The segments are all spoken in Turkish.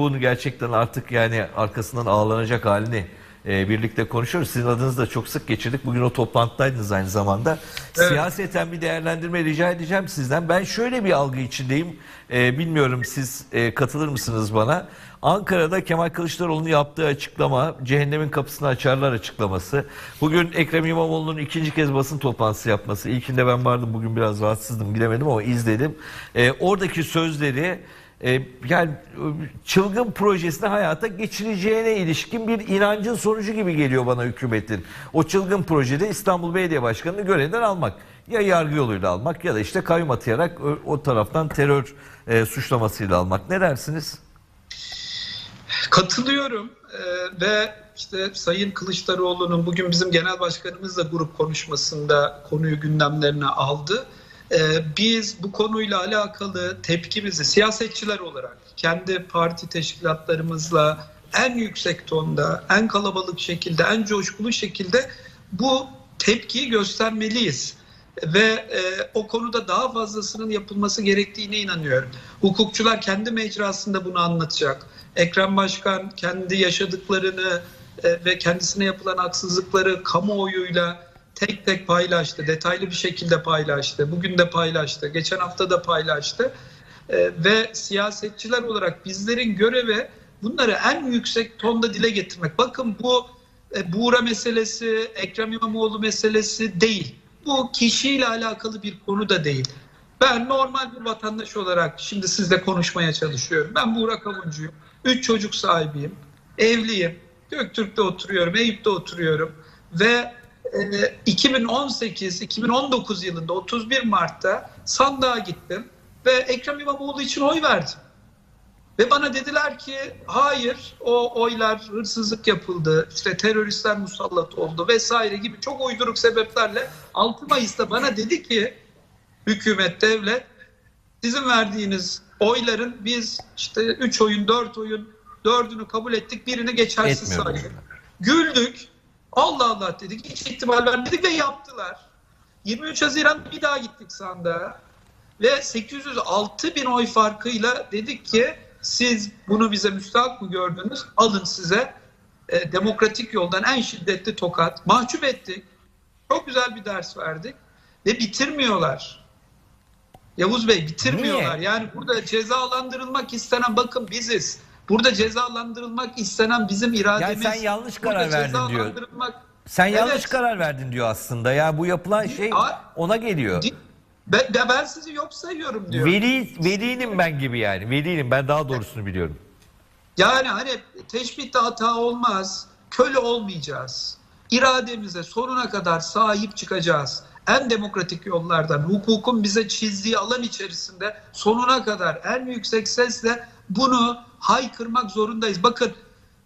Bunu gerçekten artık yani arkasından ağlanacak halini e, birlikte konuşuyoruz. Sizin adınızı da çok sık geçirdik. Bugün o toplantıdaydınız aynı zamanda. Evet. Siyaseten bir değerlendirme rica edeceğim sizden. Ben şöyle bir algı içindeyim. E, bilmiyorum siz e, katılır mısınız bana? Ankara'da Kemal Kılıçdaroğlu'nun yaptığı açıklama, cehennemin kapısını açarlar açıklaması. Bugün Ekrem İmamoğlu'nun ikinci kez basın toplantısı yapması. İlkinde ben vardım bugün biraz rahatsızdım gidemedim ama izledim. E, oradaki sözleri yani e, çılgın projesini hayata geçireceğine ilişkin bir inancın sonucu gibi geliyor bana hükümetin. O çılgın projede İstanbul Belediye Başkanı'nı görevden almak. Ya yargı yoluyla almak ya da işte kayyum atayarak o taraftan terör e, suçlamasıyla almak. Ne dersiniz? Katılıyorum Ee, ve işte Sayın Kılıçdaroğlu'nun bugün bizim genel başkanımızla grup konuşmasında konuyu gündemlerine aldı. Ee, biz bu konuyla alakalı tepkimizi siyasetçiler olarak kendi parti teşkilatlarımızla en yüksek tonda, en kalabalık şekilde, en coşkulu şekilde bu tepkiyi göstermeliyiz. Ve e, o konuda daha fazlasının yapılması gerektiğine inanıyorum. Hukukçular kendi mecrasında bunu anlatacak. Ekrem Başkan kendi yaşadıklarını e, ve kendisine yapılan haksızlıkları kamuoyuyla tek tek paylaştı. Detaylı bir şekilde paylaştı. Bugün de paylaştı. Geçen hafta da paylaştı. E, ve siyasetçiler olarak bizlerin görevi bunları en yüksek tonda dile getirmek. Bakın bu e, Buğra meselesi, Ekrem İmamoğlu meselesi değil. Bu kişiyle alakalı bir konu da değil. Ben normal bir vatandaş olarak şimdi sizle konuşmaya çalışıyorum. Ben Buğra Kavuncuyum. Üç çocuk sahibiyim. Evliyim. Göktürk'te oturuyorum. Eyüp'te oturuyorum. Ve 2018-2019 yılında 31 Mart'ta sandığa gittim. Ve Ekrem İmamoğlu için oy verdim. Ve bana dediler ki hayır o oylar hırsızlık yapıldı, işte teröristler musallat oldu vesaire gibi çok uyduruk sebeplerle 6 Mayıs'ta bana dedi ki hükümet, devlet sizin verdiğiniz oyların biz işte 3 oyun, 4 oyun, 4'ünü kabul ettik, birini geçersiz saydık. Güldük. Allah Allah dedik. Hiç ihtimal vermedik ve yaptılar. 23 Haziran bir daha gittik sandığa. Ve 806 bin oy farkıyla dedik ki siz bunu bize müstahak mı gördünüz? Alın size e, demokratik yoldan en şiddetli tokat. Mahcup ettik. Çok güzel bir ders verdik. Ve bitirmiyorlar. Yavuz Bey bitirmiyorlar. Niye? Yani burada cezalandırılmak istenen bakın biziz. Burada cezalandırılmak istenen bizim irademiz. sen yanlış Burada karar verdin diyor. cezalandırılmak- Sen yanlış Evet. karar verdin diyor aslında. Ya bu yapılan şey ona geliyor. Ben- ben sizi yok sayıyorum diyor. Veli, veliyim ben gibi yani. Veliyim ben daha doğrusunu biliyorum. Yani hani teşbihte hata olmaz. Köle olmayacağız. İrademize sonuna kadar sahip çıkacağız. En demokratik yollardan, hukukun bize çizdiği alan içerisinde sonuna kadar en yüksek sesle bunu haykırmak zorundayız. Bakın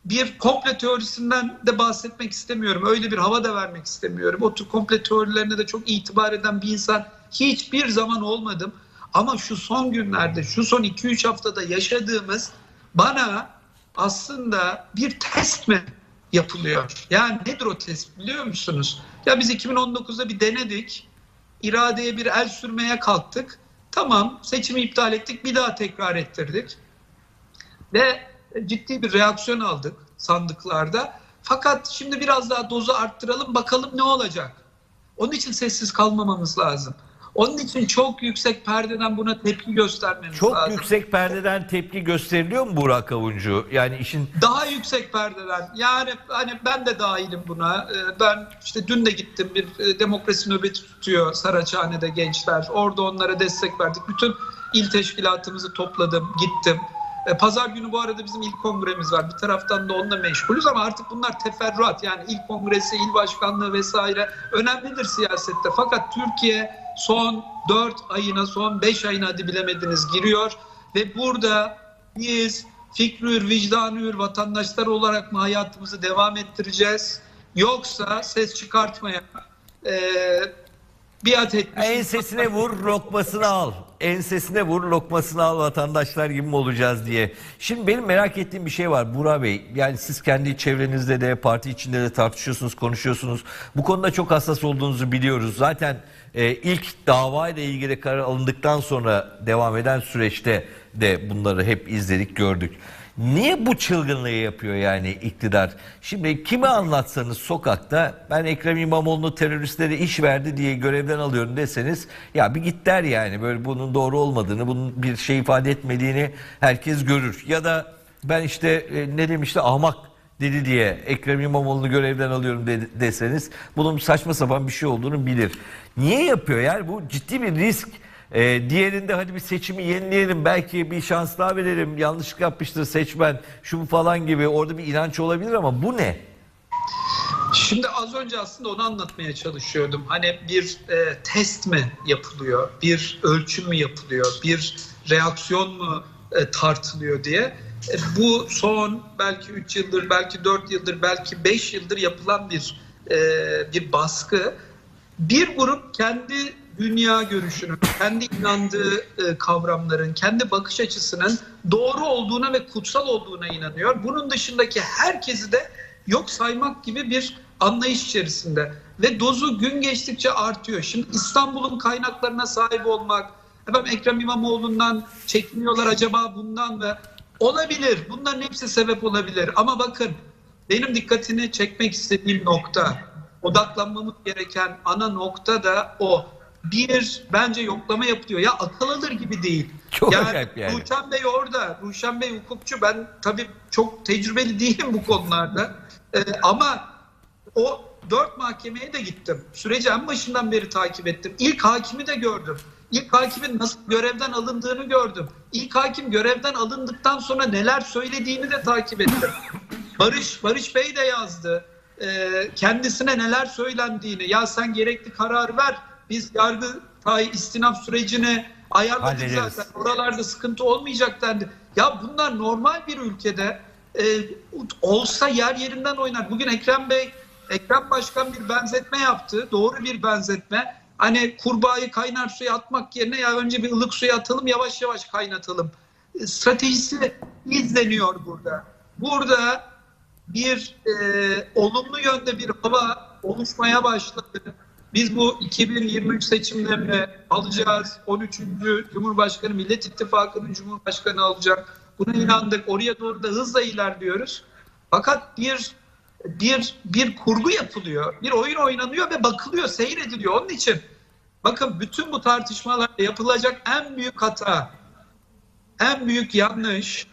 bir komple teorisinden de bahsetmek istemiyorum. Öyle bir hava da vermek istemiyorum. O tür komple teorilerine de çok itibar eden bir insan hiçbir zaman olmadım. Ama şu son günlerde, şu son 2-3 haftada yaşadığımız bana aslında bir test mi yapılıyor? Yani nedir o test biliyor musunuz? Ya biz 2019'da bir denedik. İradeye bir el sürmeye kalktık. Tamam seçimi iptal ettik bir daha tekrar ettirdik. Ve ciddi bir reaksiyon aldık sandıklarda. Fakat şimdi biraz daha dozu arttıralım bakalım ne olacak. Onun için sessiz kalmamamız lazım. Onun için çok yüksek perdeden buna tepki göstermemiz Çok lazım. yüksek perdeden tepki gösteriliyor mu Burak Avuncu? Yani işin Daha yüksek perdeden. Yani hani ben de dahilim buna. Ee, Ben işte dün de gittim bir e, demokrasi nöbeti tutuyor Saraçhane'de gençler. Orada onlara destek verdik. Bütün il teşkilatımızı topladım, gittim. E, Pazar günü bu arada bizim il kongremiz var. Bir taraftan da onunla meşgulüz ama artık bunlar teferruat. Yani il kongresi, il başkanlığı vesaire önemlidir siyasette. Fakat Türkiye son 4 ayına, son 5 ayına hadi bilemediniz giriyor. Ve burada biz fikri vicdanı hür vatandaşlar olarak mı hayatımızı devam ettireceğiz? Yoksa ses çıkartmaya biat etmiş. ensesine vur lokmasını al. Ensesine vur lokmasını al vatandaşlar gibi mi olacağız diye. Şimdi benim merak ettiğim bir şey var Burak Bey. Yani siz kendi çevrenizde de parti içinde de tartışıyorsunuz, konuşuyorsunuz. Bu konuda çok hassas olduğunuzu biliyoruz. Zaten e, ilk dava ile ilgili karar alındıktan sonra devam eden süreçte de bunları hep izledik, gördük. Niye bu çılgınlığı yapıyor yani iktidar? Şimdi kime anlatsanız sokakta ben Ekrem İmamoğlu teröristlere iş verdi diye görevden alıyorum deseniz ya bir git der yani böyle bunun doğru olmadığını, bunun bir şey ifade etmediğini herkes görür. Ya da ben işte e, ne demişti ahmak dedi diye Ekrem İmamoğlu'nu görevden alıyorum de- deseniz bunun saçma sapan bir şey olduğunu bilir. Niye yapıyor yani bu ciddi bir risk. Ee, diğerinde hadi bir seçimi yenileyelim belki bir şans daha verelim yanlışlık yapmıştır seçmen şu falan gibi orada bir inanç olabilir ama bu ne? Şimdi az önce aslında onu anlatmaya çalışıyordum. Hani bir e, test mi yapılıyor, bir ölçüm mü yapılıyor, bir reaksiyon mu e, tartılıyor diye. E, bu son belki 3 yıldır, belki 4 yıldır, belki 5 yıldır yapılan bir e, bir baskı. Bir grup kendi dünya görüşünün, kendi inandığı e, kavramların, kendi bakış açısının doğru olduğuna ve kutsal olduğuna inanıyor. Bunun dışındaki herkesi de yok saymak gibi bir anlayış içerisinde ve dozu gün geçtikçe artıyor. Şimdi İstanbul'un kaynaklarına sahip olmak, efendim Ekrem İmamoğlu'ndan çekiniyorlar acaba bundan ve olabilir. Bunların hepsi sebep olabilir. Ama bakın benim dikkatini çekmek istediğim nokta, odaklanmamız gereken ana nokta da o. Bir bence yoklama yapılıyor. Ya akıl alır gibi değil. Çok yani, acayip yani. Ruşen Bey orada. Ruşen Bey hukukçu. Ben tabii çok tecrübeli değilim bu konularda. Ee, ama o dört mahkemeye de gittim. Süreci en başından beri takip ettim. İlk hakimi de gördüm. İlk hakimin nasıl görevden alındığını gördüm. İlk hakim görevden alındıktan sonra neler söylediğini de takip ettim. Barış Barış Bey de yazdı. Ee, kendisine neler söylendiğini. Ya sen gerekli karar ver. Biz yargı tay istinaf sürecini ayarladık Hallederiz. zaten. Oralarda sıkıntı olmayacak dendi. Ya bunlar normal bir ülkede e, olsa yer yerinden oynar. Bugün Ekrem Bey, Ekrem Başkan bir benzetme yaptı. Doğru bir benzetme. Hani kurbağayı kaynar suya atmak yerine ya önce bir ılık suya atalım yavaş yavaş kaynatalım. E, Stratejisi izleniyor burada. Burada bir e, olumlu yönde bir hava oluşmaya başladı. Biz bu 2023 seçimlerini alacağız. 13. Cumhurbaşkanı Millet İttifakı'nın Cumhurbaşkanı alacak. Buna inandık. Oraya doğru da hızla ilerliyoruz. Fakat bir bir bir kurgu yapılıyor. Bir oyun oynanıyor ve bakılıyor, seyrediliyor. Onun için bakın bütün bu tartışmalarda yapılacak en büyük hata, en büyük yanlış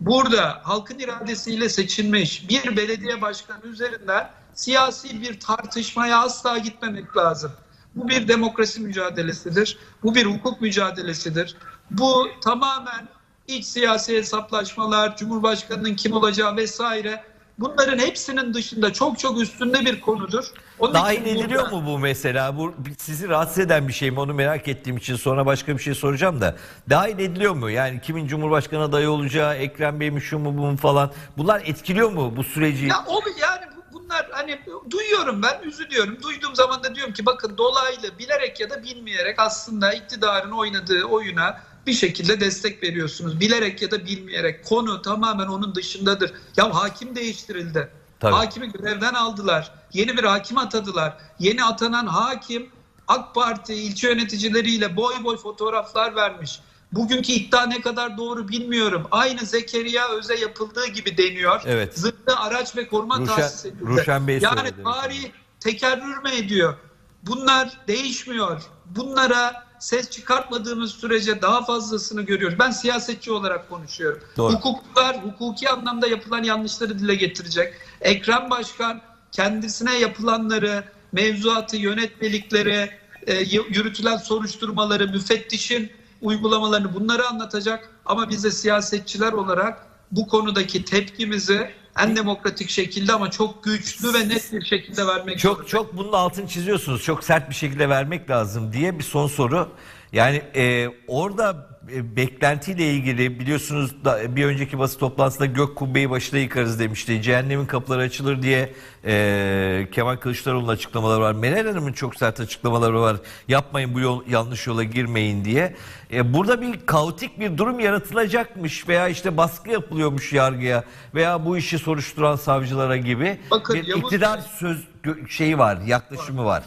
burada halkın iradesiyle seçilmiş bir belediye başkanı üzerinden siyasi bir tartışmaya asla gitmemek lazım. Bu bir demokrasi mücadelesidir. Bu bir hukuk mücadelesidir. Bu tamamen iç siyasi hesaplaşmalar, Cumhurbaşkanının kim olacağı vesaire bunların hepsinin dışında çok çok üstünde bir konudur. Onun Dahil ediliyor burada- mu bu mesela? Bu sizi rahatsız eden bir şey mi? Onu merak ettiğim için sonra başka bir şey soracağım da. Dahil ediliyor mu? Yani kimin Cumhurbaşkanı adayı olacağı, Ekrem Bey mi şu mu bu mu falan. Bunlar etkiliyor mu bu süreci? Ya o yani bunlar hani duyuyorum ben üzülüyorum. Duyduğum zaman da diyorum ki bakın dolaylı bilerek ya da bilmeyerek aslında iktidarın oynadığı oyuna bir şekilde destek veriyorsunuz. Bilerek ya da bilmeyerek konu tamamen onun dışındadır. Ya hakim değiştirildi. Tabii. Hakimi görevden aldılar. Yeni bir hakim atadılar. Yeni atanan hakim AK Parti ilçe yöneticileriyle boy boy fotoğraflar vermiş. Bugünkü iddia ne kadar doğru bilmiyorum. Aynı Zekeriya Öz'e yapıldığı gibi deniyor. Evet. Zırhlı araç ve koruma Ruşen- tahsis edildi. Ruşen Bey yani söyledi. tarih tekerrür mü ediyor? Bunlar değişmiyor. Bunlara ses çıkartmadığımız sürece daha fazlasını görüyoruz. Ben siyasetçi olarak konuşuyorum. Doğru. Hukuklar hukuki anlamda yapılan yanlışları dile getirecek. Ekrem Başkan kendisine yapılanları, mevzuatı, yönetmelikleri, e, yürütülen soruşturmaları, müfettişin uygulamalarını bunları anlatacak. Ama biz de siyasetçiler olarak bu konudaki tepkimizi en demokratik şekilde ama çok güçlü ve net bir şekilde vermek Çok zorundayız. çok bunun altını çiziyorsunuz. Çok sert bir şekilde vermek lazım diye bir son soru. Yani e, orada beklentiyle ilgili biliyorsunuz da, bir önceki basın toplantısında gök kubbeyi başına yıkarız demişti. Cehennemin kapıları açılır diye e, Kemal Kılıçdaroğlu'nun açıklamaları var. Meral Hanım'ın çok sert açıklamaları var. Yapmayın bu yol yanlış yola girmeyin diye. E, burada bir kaotik bir durum yaratılacakmış veya işte baskı yapılıyormuş yargıya veya bu işi soruşturan savcılara gibi Bakın bir Yavuz iktidar söz şeyi var, yaklaşımı var.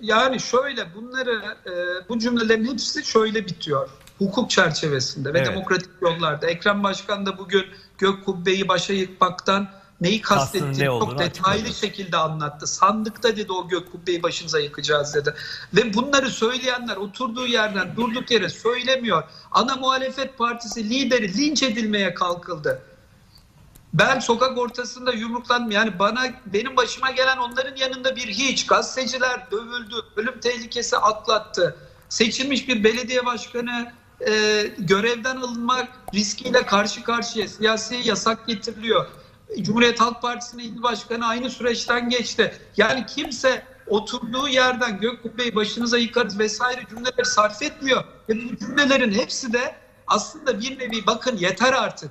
Yani şöyle bunları e, bu cümlelerin hepsi şöyle bitiyor. Hukuk çerçevesinde ve Evet. demokratik yollarda. Ekrem Başkan da bugün gök kubbeyi başa yıkmaktan neyi kastettiğini ne çok detaylı açıkladı. şekilde anlattı. Sandıkta dedi o gök kubbeyi başınıza yıkacağız dedi. Ve bunları söyleyenler oturduğu yerden durduk yere söylemiyor. Ana muhalefet partisi lideri linç edilmeye kalkıldı. Ben sokak ortasında yumruklandım. Yani bana benim başıma gelen onların yanında bir hiç. Gazeteciler dövüldü, ölüm tehlikesi atlattı. Seçilmiş bir belediye başkanı e, görevden alınmak riskiyle karşı karşıya siyasi yasak getiriliyor. Cumhuriyet Halk Partisi'nin il başkanı aynı süreçten geçti. Yani kimse oturduğu yerden gök kubbeyi başınıza yıkarız vesaire cümleleri sarf etmiyor. Ve bu cümlelerin hepsi de aslında bir nevi bakın yeter artık.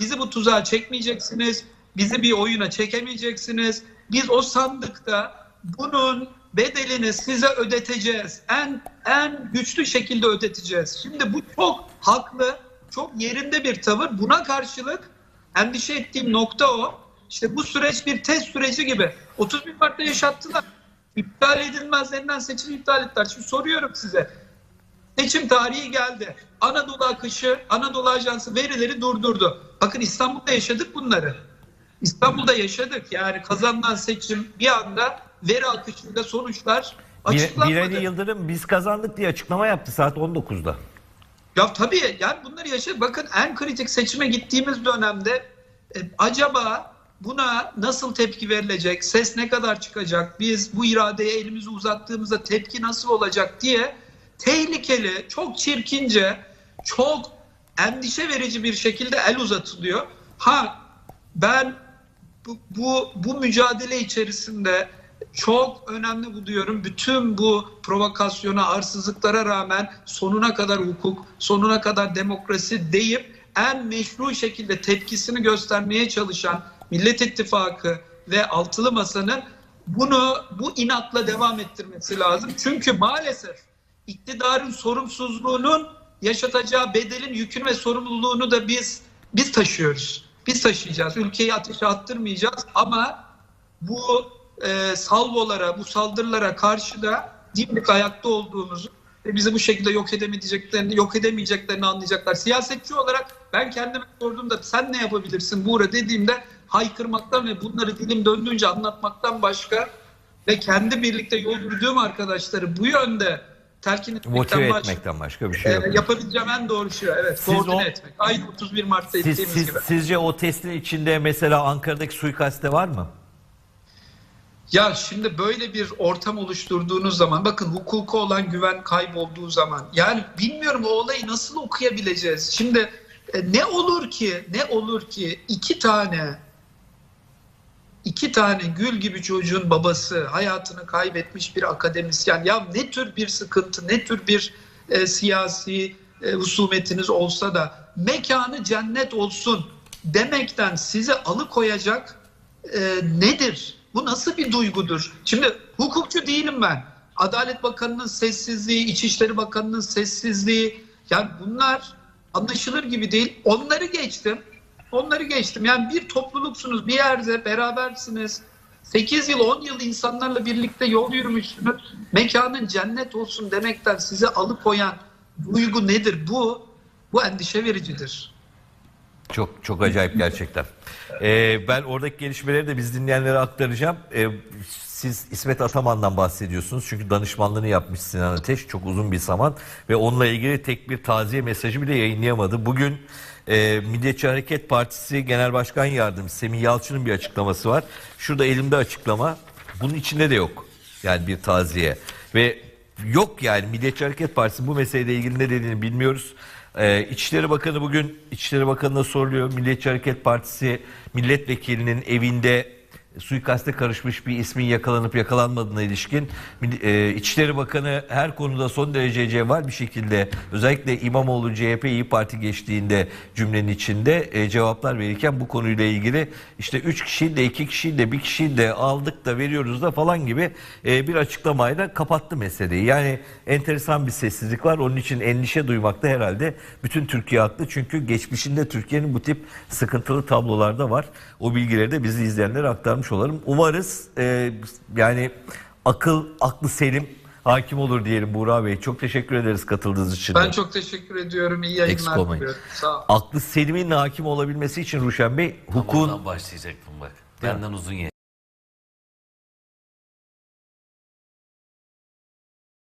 Bizi bu tuzağa çekmeyeceksiniz. Bizi bir oyuna çekemeyeceksiniz. Biz o sandıkta bunun bedelini size ödeteceğiz. En en güçlü şekilde ödeteceğiz. Şimdi bu çok haklı, çok yerinde bir tavır. Buna karşılık endişe ettiğim nokta o. İşte bu süreç bir test süreci gibi. 31 Mart'ta yaşattılar. İptal edilmez denilen seçimi iptal ettiler. Şimdi soruyorum size. Seçim tarihi geldi. Anadolu akışı, Anadolu Ajansı verileri durdurdu. Bakın İstanbul'da yaşadık bunları. İstanbul'da yaşadık. Yani kazanılan seçim bir anda veri akışıyla sonuçlar Bir, açıklanmadı. Bireni Yıldırım biz kazandık diye açıklama yaptı saat 19'da. Ya tabii yani bunları yaşadık. Bakın en kritik seçime gittiğimiz dönemde e, acaba buna nasıl tepki verilecek? Ses ne kadar çıkacak? Biz bu iradeye elimizi uzattığımızda tepki nasıl olacak diye tehlikeli, çok çirkince, çok endişe verici bir şekilde el uzatılıyor. Ha ben bu, bu, bu mücadele içerisinde çok önemli buluyorum. Bütün bu provokasyona, arsızlıklara rağmen sonuna kadar hukuk, sonuna kadar demokrasi deyip en meşru şekilde tepkisini göstermeye çalışan Millet İttifakı ve Altılı Masa'nın bunu bu inatla devam ettirmesi lazım. Çünkü maalesef iktidarın sorumsuzluğunun yaşatacağı bedelin yükünü ve sorumluluğunu da biz biz taşıyoruz. Biz taşıyacağız. Ülkeyi ateşe attırmayacağız ama bu e, salvolara, bu saldırılara karşı da dimdik ayakta olduğumuzu ve bizi bu şekilde yok edemeyeceklerini, yok edemeyeceklerini anlayacaklar. Siyasetçi olarak ben kendime sorduğumda sen ne yapabilirsin Buğra dediğimde haykırmaktan ve bunları dilim döndüğünce anlatmaktan başka ve kendi birlikte yol yürüdüğüm arkadaşları bu yönde telkin etmekten Motive başka etmekten başka bir şey e, yok. yapabileceğim en doğru şey evet Siz koordine o- etmek. Aynı 31 Mart'ta Siz, ettiğimiz siz- gibi. sizce o testin içinde mesela Ankara'daki suikaste var mı? Ya şimdi böyle bir ortam oluşturduğunuz zaman bakın hukuka olan güven kaybolduğu zaman yani bilmiyorum o olayı nasıl okuyabileceğiz. Şimdi e, ne olur ki ne olur ki iki tane iki tane gül gibi çocuğun babası hayatını kaybetmiş bir akademisyen ya ne tür bir sıkıntı ne tür bir e, siyasi e, husumetiniz olsa da mekanı cennet olsun demekten sizi alıkoyacak e, nedir? Bu nasıl bir duygudur? Şimdi hukukçu değilim ben. Adalet Bakanı'nın sessizliği, İçişleri Bakanı'nın sessizliği yani bunlar anlaşılır gibi değil. Onları geçtim. Onları geçtim. Yani bir topluluksunuz, bir yerde berabersiniz. 8 yıl, 10 yıl insanlarla birlikte yol yürümüşsünüz. Mekanın cennet olsun demekten sizi alıkoyan duygu nedir? Bu bu endişe vericidir. Çok çok acayip gerçekten. Ee, ben oradaki gelişmeleri de biz dinleyenlere aktaracağım. Ee, siz İsmet Ataman'dan bahsediyorsunuz. Çünkü danışmanlığını yapmış Sinan Ateş çok uzun bir zaman. Ve onunla ilgili tek bir taziye mesajı bile yayınlayamadı. Bugün e, Milliyetçi Hareket Partisi Genel Başkan Yardımcısı Semih Yalçın'ın bir açıklaması var. Şurada elimde açıklama. Bunun içinde de yok. Yani bir taziye. Ve yok yani Milliyetçi Hareket Partisi bu meseleyle ilgili ne dediğini bilmiyoruz. Ee, İçişleri Bakanı bugün İçişleri Bakanı'na soruluyor. Milliyetçi Hareket Partisi milletvekilinin evinde suikaste karışmış bir ismin yakalanıp yakalanmadığına ilişkin e, İçişleri Bakanı her konuda son derece cevval bir şekilde özellikle İmamoğlu CHP İyi Parti geçtiğinde cümlenin içinde e, cevaplar verirken bu konuyla ilgili işte 3 kişiyi de 2 kişiyi de bir kişiyi de aldık da veriyoruz da falan gibi e, bir açıklamayla kapattı meseleyi. Yani enteresan bir sessizlik var. Onun için endişe duymakta herhalde bütün Türkiye haklı. Çünkü geçmişinde Türkiye'nin bu tip sıkıntılı tablolarda var. O bilgileri de bizi izleyenlere aktarmış olalım. Umarız e, yani akıl, aklı selim hakim olur diyelim Buğra Bey. Çok teşekkür ederiz katıldığınız için. Ben çok teşekkür ediyorum. İyi yayınlar diliyorum. Sağ olun. Aklı selimin hakim olabilmesi için Ruşen Bey Tam hukukun oradan başlayacaktım bak. Benden uzun yaşa.